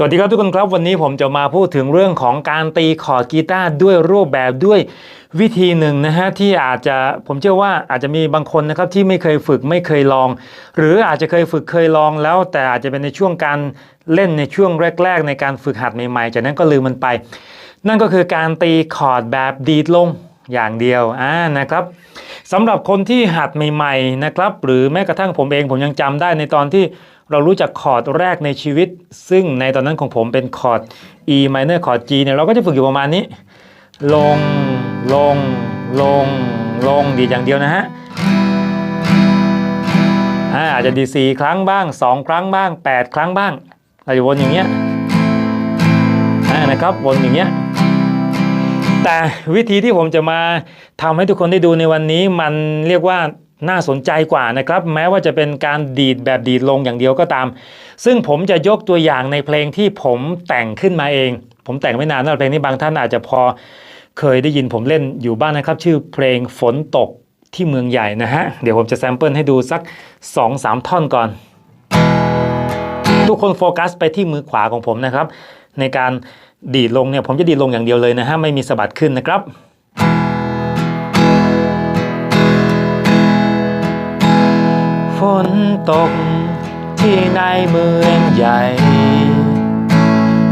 สวัสดีครับทุกคนครับวันนี้ผมจะมาพูดถึงเรื่องของการตีคอร์ดกีตาร์ด้วยรูปแบบด้วยวิธีหนึ่งนะฮะที่อาจจะผมเชื่อว่าอาจจะมีบางคนนะครับที่ไม่เคยฝึกไม่เคยลอง หรืออาจจะเคยฝึกเคยลองแล้ว แต่อาจจะเป็นในช่วงการเล่นในช่วงแรก ๆ ในการฝึกหัดใหม่ๆ จากนั้นก็ลืมมันไป นั่นก็คือการตีคอร์ดแบบดีดลงอย่างเดียวอ่านะครับสำหรับคนที่หัดใหม่ๆนะครับหรือแม้กระทั่งผมเองผมยังจำได้ในตอนที่ เรารู้จักคอร์ดแรกในชีวิต ซึ่งในตอนนั้นของผมเป็นคอร์ด E minor คอร์ด G เนี่ยเราก็จะฝึกอยู่ประมาณนี้ ลง ลง ลง ลงดีอย่างเดียวนะฮะอาจจะดีด4ครั้งบ้าง 2 ครั้งบ้าง 8 ครั้งบ้างเราจะวนอย่างเงี้ยนะครับวนอย่างเงี้ยแต่วิธีที่ผมจะมาทำให้ทุกคนได้ดูในวันนี้มันเรียกว่า น่าสนใจกว่านะครับ แม้ว่าจะเป็นการดีดแบบดีดลงอย่างเดียวก็ตาม ซึ่งผมจะยกตัวอย่างในเพลงที่ผมแต่งขึ้นมาเอง ผมแต่งไม่นานนะเพลงนี้บางท่านอาจจะพอเคยได้ยินผมเล่นอยู่บ้างนะครับ ชื่อเพลงฝนตกที่เมืองใหญ่นะฮะ เดี๋ยวผมจะแซมเปิลให้ดูสัก 2-3 ท่อนก่อน ทุกคนโฟกัสไปที่มือขวาของผมนะครับ ในการดีดลงเนี่ยผมจะดีดลงอย่างเดียวเลยนะฮะไม่มีสะบัดขึ้นนะครับ ฝนตกที่ในเมืองใหญ่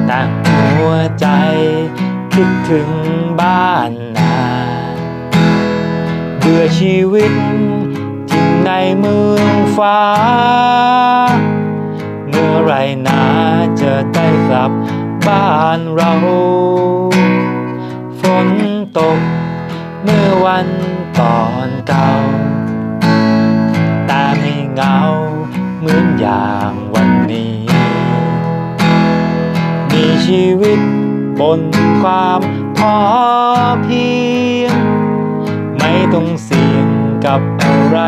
แต่หัวใจคิดถึงบ้านนาเบื่อชีวิตที่ในเมืองฟ้า เมื่อไรนาจะได้กลับบ้านเรา ฝนตกเมื่อวันก่อนเก่า เหงาเหมือนอย่างวันนี้ มีชีวิตบนความพอเพียง ไม่ต้องเสี่ยงกับอะไร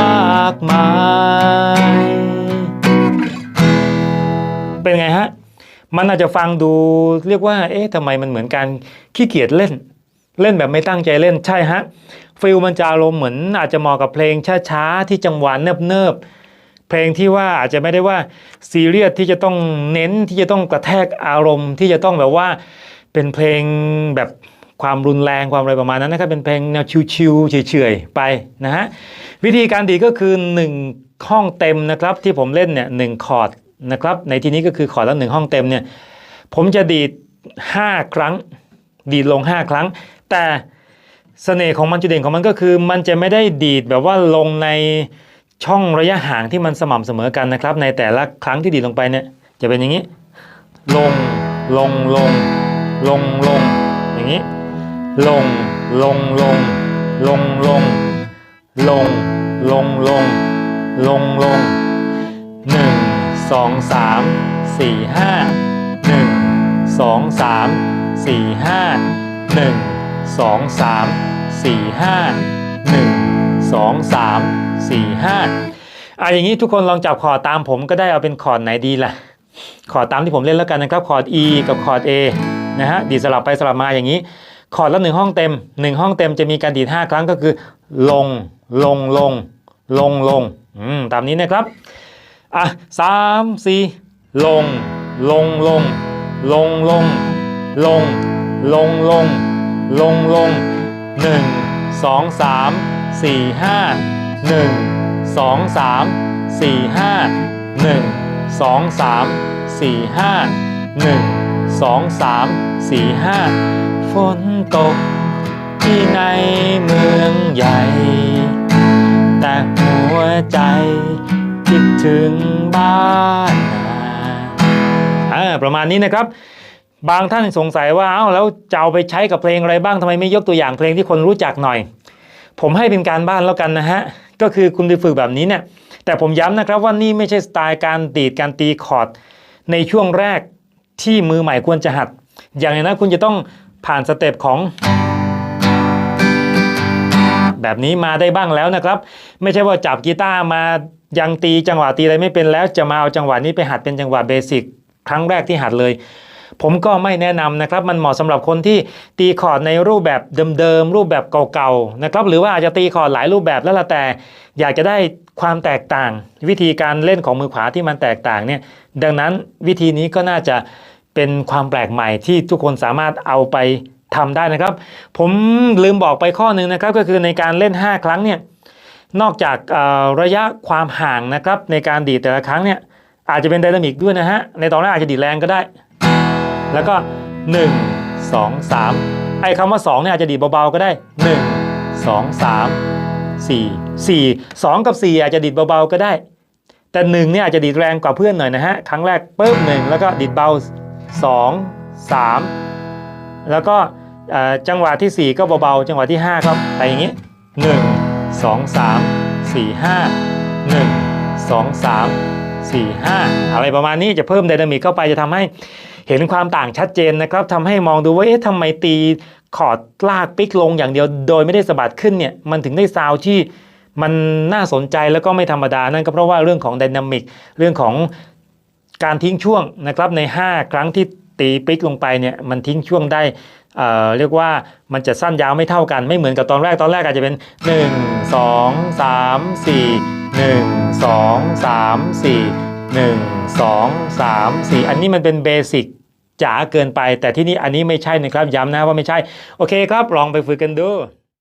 มากมาย เป็นไงฮะ มันอาจจะฟังดูเรียกว่า เอ๊ะทำไมมันเหมือนการขี้เกียจเล่น เล่นแบบไม่ตั้งใจเล่นใช่ฮะ ฟิลมันจะอารมณ์เหมือนอาจจะเหมาะกับเพลงช้าๆ ที่จังหวะเนิบๆ เพลงที่ว่าอาจจะไม่ได้ว่าซีเรียสที่จะต้องเน้นที่จะต้องกระแทกอารมณ์ที่จะต้องแบบว่าเป็นเพลงแบบความรุนแรงความอะไรประมาณนั้นนะครับเป็นเพลงแนวชิวๆเฉยๆไปนะฮะวิธีการดีก็คือ 1 ห้องเต็มนะครับที่ผมเล่นเนี่ยหนึ่งคอร์ดนะครับในที่นี้ก็คือคอร์ดละหนึ่งห้องเต็มเนี่ยผมจะดีด 5 ครั้ง ดีดลง 5 ครั้ง แต่ เสน่ห์ของมันจุดเด่นของมันก็คือ มันจะไม่ได้ดีดแบบว่าลงในช่องระยะห่างที่มันสม่ำเสมอกันนะครับ ในแต่ละครั้งที่ดีดลงไปเนี่ยจะเป็นอย่างนี้ ลงลงลงลงลงอย่างนี้ ลงลงลงลงลงลงลงลงลงลงหนึ่งสองสามสี่ห้าหนึ่งสองสามสี่ห้าหนึ่ง สองสามสี่ห้าหนึ่งสองสามสี่ห้าอะอย่างนี้ทุกคนลองจับคอร์ดตามผมก็ได้เอาเป็นคอร์ดไหนดีล่ะ คอร์ดตามที่ผมเล่นแล้วกันนะครับ คอร์ด E กับคอร์ด A นะฮะ ดีดสลับไปสลับมาอย่างนี้ คอร์ดละหนึ่งห้องเต็มหนึ่งห้องเต็มจะมีการดีด5ครั้งก็คือ ลง ลง ลง ลง ลง อืม ตามนี้นะครับ อะสามสี่ลง ลง ลง ลง ลง ลง ลง ลง ลงลง 1 2 3 4 5 1 2 3 4 5 1 2 3 4 5 1 2 3 4 5 ฝนตกที่ในเมืองใหญ่ แต่หัวใจคิดถึงบ้านนาประมาณนี้นะครับ บางท่านสงสัยว่าเอ้าแล้วจะเอาไปใช้กับเพลงอะไรบ้างทำไมไม่ยกตัวอย่างเพลงที่คนรู้จักหน่อย ผมให้เป็นการบ้านแล้วกันนะฮะก็คือคุณไปฝึกแบบนี้เนี่ยแต่ผมย้ำนะครับว่านี่ไม่ใช่สไตล์การดีดการตีคอร์ดในช่วงแรกที่มือใหม่ควรจะหัด อย่างไรนะคุณจะต้องผ่านสเต็ปของแบบนี้มาได้บ้างแล้วนะครับ ไม่ใช่ว่าจับกีตาร์มายังตีจังหวะตีอะไรไม่เป็นแล้ว จะมาเอาจังหวะนี้ไปหัดเป็นจังหวะเบสิกครั้งแรกที่หัดเลย ผมก็ไม่แนะนำนะครับ มันเหมาะสำหรับคนที่ตีคอร์ดในรูปแบบเดิมๆรูปแบบเก่าๆนะครับหรือว่าอาจจะตีคอร์ดหลายรูปแบบแล้วละแต่ อยากจะได้ความแตกต่าง วิธีการเล่นของมือขวาที่มันแตกต่างเนี่ยดังนั้นวิธีนี้ก็น่าจะเป็นความแปลกใหม่ที่ทุกคนสามารถเอาไปทำได้นะครับ ผมลืมบอกไปข้อหนึ่งนะครับก็คือในการเล่น 5 ครั้งเนี่ยนอกจากระยะความห่างนะครับในการดีดแต่ละครั้งเนี่ยอาจจะเป็นไดนามิกด้วยนะฮะในตอนแรกอาจจะดีดแรงก็ได้ แล้วก็ 1 2 3 ไอ้คำว่า2เนี่ยอาจจะดีดเบาๆก็ได้ 1 2 3 4 4 2 กับ 4 อาจจะดีดเบาๆก็ได้ แต่1เนี่ยอาจจะดีดแรงกว่าเพื่อนหน่อยนะฮะ ครั้งแรกปึ๊บหนึ่งแล้วก็ดีดเบา 2 3 แล้วก็จังหวะทีสี่ 4 ก็เบาๆ จังหวะที่ 5 ครับไปอย่างนี้ 1 2 3 4 5 1 2 3 4 5 อะไรประมาณนี้จะเพิ่มไดนามิกเข้าไปจะทำให้เห็นความต่างชัดเจนนะครับทำให้มองดูว่าเอ๊ะทำไมตีคอร์ดลากปิกลงอย่างเดียวโดยไม่ได้สะบัดขึ้นเนี่ยมันถึงได้ซาวที่มันน่าสนใจแล้วก็ไม่ธรรมดานั่นก็เพราะว่าเรื่องของไดนามิกเรื่องของการทิ้งช่วงนะครับใน 5 ครั้งที่ตีปิกลงไปเนี่ยมันทิ้งช่วงได้เอ่อเรียกว่ามันจะสั้นยาวไม่เท่ากันไม่เหมือนกับตอนแรกตอนแรกอาจจะเป็น 1 2 3 4 1 2 3 4 1 2 3 4 อันนี้มันเป็นเบสิกจ๋าเกินไป แต่ที่นี่อันนี้ไม่ใช่นะครับย้ำนะว่าไม่ใช่ โอเคครับ ลองไปฝึกกันดู